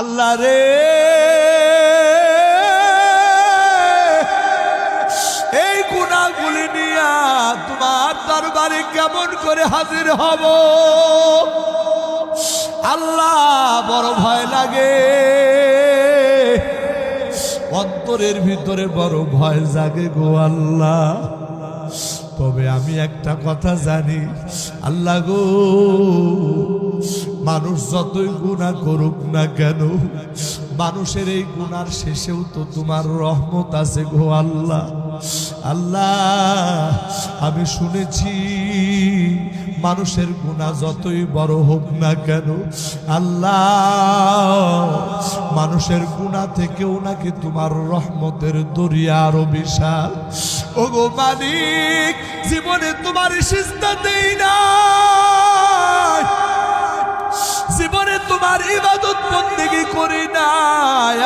আল্লাহ রে। এই গুণাগুলি নিয়া তোমার দরবারে কেমন করে হাজির হব? আল্লাহ বড় ভয় লাগে। অন্তরের ভিতরে বড় ভয় জাগে গো আল্লাহ। তবে আমি একটা কথা জানি, আল্লাহ গো। মানুষ যতই গুণা করুক না কেন, মানুষের এই গুণার শেষেও তো তোমার রহমত আছে গো আল্লাহ। আল্লাহ, আমি শুনেছি মানুষের গুণা যতই বড় হোক না কেন, আল্লাহ, মানুষের গুণা থেকেও নাকি তোমার রহমতের দরিয়া আরও বিশাল। ও গো মালিক, জীবনে তোমার সিস্তা দেই না। তোমার ইবাদত বন্দেগি করি নাই